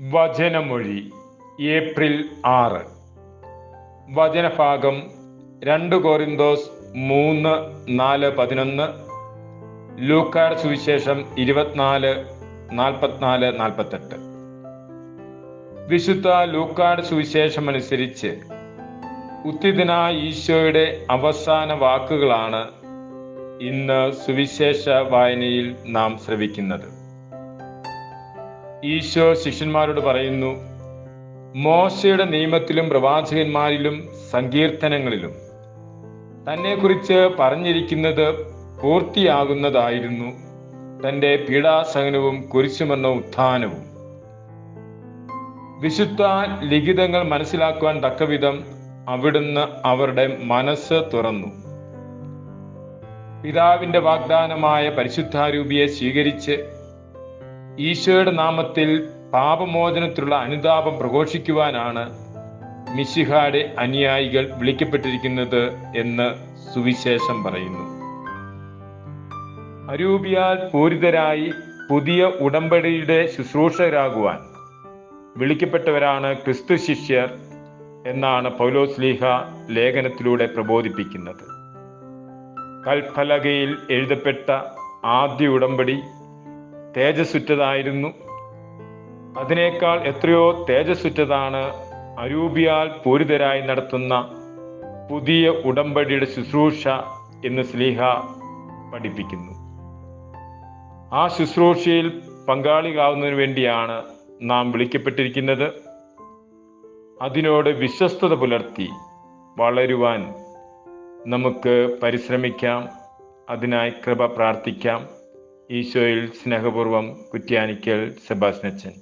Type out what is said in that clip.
വചനമൊഴി April ആറ്. വചനഭാഗം രണ്ട് കോറിന്തോസ് മൂന്ന് നാല് പതിനൊന്ന് ലൂക്കാട് സുവിശേഷം ഇരുപത്തിനാല് നാൽപ്പത്തിനാല് നാൽപ്പത്തെട്ട്. വിശുദ്ധ ലൂക്കാട് സുവിശേഷം അനുസരിച്ച് ഉത്തിദിന ഈശോയുടെ അവസാന വാക്കുകളാണ് ഇന്ന് സുവിശേഷ വായനയിൽ നാം ശ്രവിക്കുന്നത്. ഈശോ ശിഷ്യന്മാരോട് പറയുന്നു മോശയുടെ നിയമത്തിലും പ്രവാചകന്മാരിലും സങ്കീർത്തനങ്ങളിലും തന്നെക്കുറിച്ച് പറഞ്ഞിരിക്കുന്നത് പൂർത്തിയാകുന്നതായിരുന്നു. തന്റെ പീഡാസഹനവും കുരിശുമെന്ന ഉത്ഥാനവും. വിശുദ്ധ ലിഖിതങ്ങൾ മനസ്സിലാക്കുവാൻ തക്കവിധം അവിടുന്ന് അവരുടെ മനസ്സ് തുറന്നു. പിതാവിന്റെ വാഗ്ദാനമായ പരിശുദ്ധാരൂപിയെ സ്വീകരിച്ച് ഈശോയുടെ നാമത്തിൽ പാപമോചനത്തിലുള്ള അനുതാപം പ്രഘോഷിക്കുവാനാണ് മിശിഹായുടെ അനുയായികൾ വിളിക്കപ്പെട്ടിരിക്കുന്നത് എന്ന് സുവിശേഷം പറയുന്നു. അരൂപിയാൽ പൂരിതരായി പുതിയ ഉടമ്പടിയുടെ ശുശ്രൂഷകരാകുവാൻ വിളിക്കപ്പെട്ടവരാണ് ക്രിസ്തു ശിഷ്യർ എന്നാണ് പൗലോസ്ലീഹ ലേഖനത്തിലൂടെ പ്രബോധിപ്പിക്കുന്നത്. കൽഫലകയിൽ എഴുതപ്പെട്ട ആദ്യ ഉടമ്പടി തേജസ്സുറ്റതായിരുന്നു. അതിനേക്കാൾ എത്രയോ തേജസ്സുറ്റതാണ് അരൂപിയാൽ പൂരിതരായി നടത്തുന്ന പുതിയ ഉടമ്പടിയുടെ ശുശ്രൂഷ എന്ന് സ്ലീഹ പഠിപ്പിക്കുന്നു. ആ ശുശ്രൂഷയിൽ പങ്കാളികാവുന്നതിന് വേണ്ടിയാണ് നാം വിളിക്കപ്പെട്ടിരിക്കുന്നത്. അതിനോട് വിശ്വസ്തത പുലർത്തി വളരുവാൻ നമുക്ക് പരിശ്രമിക്കാം. അതിനായി കൃപ പ്രാർത്ഥിക്കാം. ഈശോയിൽ സ്നേഹപൂർവം കുറ്റ്യാനിക്കൽ സെബാസ്നച്ചൻ